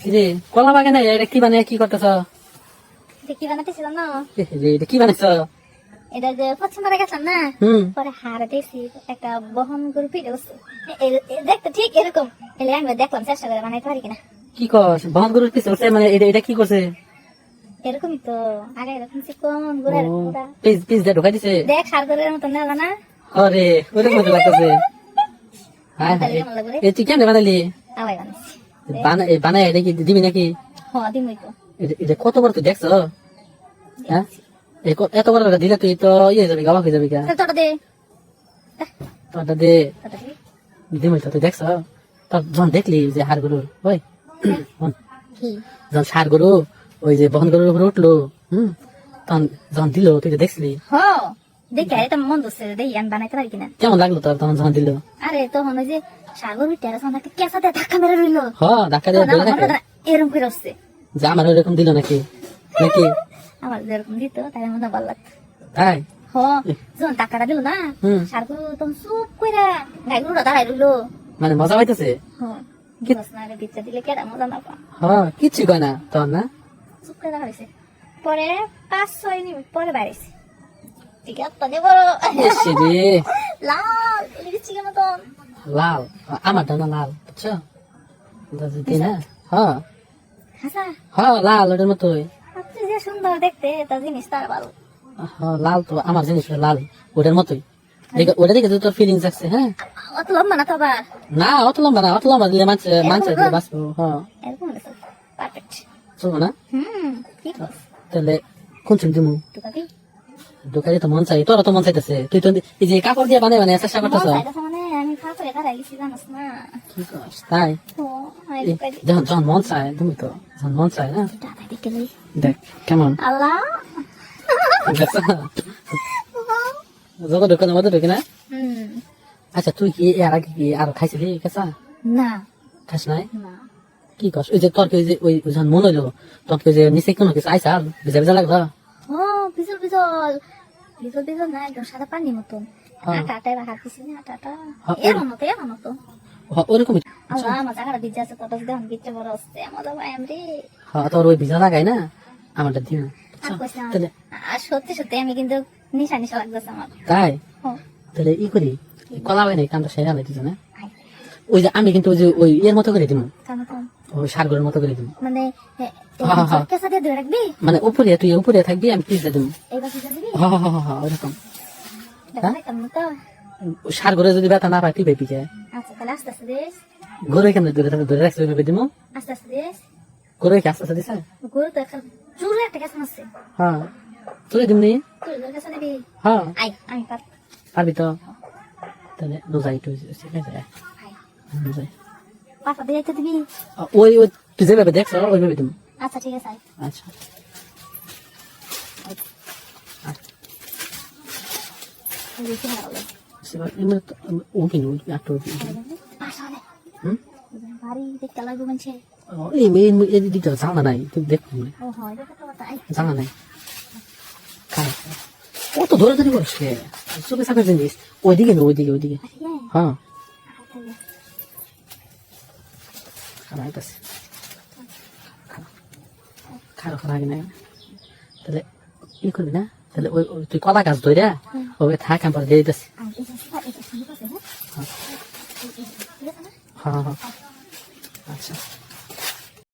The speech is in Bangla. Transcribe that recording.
কিরে কলা বাগানে এটা কি বানিয়ে কি করতেছ? এটা কি বানাতেছিলাম না? এটা কি বানাইছ? এটা যে পাড়া গেছিলাম না? পরে হারে দেখছি একটা বহন গরু পিঠে দেখতে ঠিক এরকম। এলে আমি দেখলাম চেষ্টা করে বানাইতে পারি কিনা। কি কর বহন পিছনে উঠছে, মানে এটা এটা কি করছে? এরকমই তো আগে এরকম চিকন গুড়ের ও, পিস পিস দিয়ে ঢুকাই দিছে? দেখ সার গরুর মতো না? আরে ওরকম মতো লাগতেছে। হ্যাঁ হ্যাঁ কেমন লাগবে রে? এ তুই কেমনে বানালি? আবার বানাইছি বানা এ এটা কি দিবি নাকি? হ এটা- এটা তুই দেখছ? হ্যাঁ? এত বড় দিলে তুই তো ইয়ে যাবি গাবা হয়ে যাবি তোটা দে। তোটা তো তুই দেখছ? তোর যখন দেখলি যে হার গরুর ওই যখন সার গরু ওই যে বহন গরুর উপরে উঠল হম? তখন যখন দিল তুই তো দেখছিলি? হ দেখি এটা মন দোষে দেখি আমি বানাইতে পারি কিনা? কেমন লাগল তোর তখন যখন দিল? আরে তখন ওই যে সাগর ধাক্কা মেরে রইল? হ ধাক্কা দিয়ে বলে আমার রাখে হয় এরকম করে আসছে যে আমার ওইরকম দিল নাকি? নাকি? আমার যেরকম দিত তাই আমার ভালো লাগতো। তাই? হ যখন টাকাটা দিল না হুম। তখন চুপ করে গাইগুলোটা দাঁড়াই রইল। মানে মজা পাইতেছে? হ না রে বিচ্ছা দিলে কেডা মজা না পা হ কিচ্ছু কয় না তোর না? চুপ করে দাঁড়াইছে পরে পাঁচ ছয় মিনিট পরে বাইরেছে ঠিক আছে তো বড় লাল লিচি কেন মতন। লাল আমারটা না লাল বুঝছ? না? হ্যাঁ হ্যাঁ লাল ওটার মতোই। যে সুন্দর দেখতে তা জিনিস তার ভালো। হ্যাঁ, লাল তো আমার জিনিস লাল ওটার মতোই। দেখে ওটা দেখে তোর ফিলিংস আছে হ্যাঁ? অত লম্বা না তো আবার? না অত লম্বা না অত লম্বা দিলে মাছ মাছ দিলে বাঁচবো হ্যাঁ পারফেক্ট চলবো না। হুম কি করছ তাহলে কোন চিন্তা দিমু দোকানে তো মন চাই তোরা তো মন চাইতেছে। তুই তো এই যে কাপড় দিয়ে বানাই বানাই চেষ্টা করতেছ। আমি খা করে দাঁড়াই গেছি জানাস না কি করছ তাই যখন যখন মন চায় তুমি তো যখন মন চায় না দেখে কেমন আল্লাহ না? মধ্যে ঢুকে না আচ্ছা তুই কি এর আগে কি আর খাইছিলি কেসা না খাস নাই কি কস ওই যে তোর কি যে ওই যখন মন হইল তোর কি যে নিচে কোনো কিছু আইসা ভিজা ভিজা লাগল ও বিজল বিজল বিজল বিজল না একদম সাদা পানির মতন আটা আটা না আটা আটা মতো এর মতো ওরকমই। আল্লাহ আমার জায়গাটা বিজে আছে কত দেখুন বিচ্ছে বড় হচ্ছে। মজা পাই আমি রে। হ্যাঁ তোর ওই ভিজা লাগাই না আমারটা দিও। আর কইছে আমার। তাহলে আর সত্যি সত্যি আমি কিন্তু নিশা নিশা লাগতেছে আমার। তাই? তাহলে ই করি কলা হয় নাই কামটা সেরা লাগতেছে না ওই যে আমি কিন্তু ওই যে ওই ইয়ের মতো করে দিব কেমন কেমন? ওই সারগুলোর মতো করে দিব মানে হ্যাঁ, হ্যাঁ। মানে উপরে তুই উপরে থাকবি আমি দিব এইবার পিজা দিবি? হ্যাঁ হ্যাঁ হ্যাঁ হ্যাঁ ওরকম। সার ঘরে যদি ব্যথা না পাই তুই বেপি যায় দিস। গরু কেমন ধরে থাকবে? ধরে রাখছি ওইভাবে দিব আস্তে আস্তে দিস। গরু কি আস্তে আস্তে দিছে? গরু তো একটা চুরে একটা কেঁচা আছে হ্যাঁ। তুই দিম নি তুই গরু কেঁচা নিবি হ্যাঁ। আই আমি পার পারবি তো? তাহলে নোজাই তুই শিখে যায় পাপা দিয়ে দিবি। ওই ওই তুই যেভাবে দেখছ ওইভাবে দিব আচ্ছা ঠিক আছে আচ্ছা। জানা নাই তুই দেখ ও তো জানা নাই খারাপ ও তো ধরে ধরে করছে চোখে সাকার জিনিস ওইদিকে না ওইদিকে ওইদিকে হ্যাঁ হ্যাঁ খারাপ আছে খারাপ খারাপ না তাহলে ই করবি না তাহলে ওই তুই কলা গাছ ধরে ওই থাক দিয়ে দিতেছি আমি শুনতে হ্যাঁ হ্যাঁ হ্যাঁ হ্যাঁ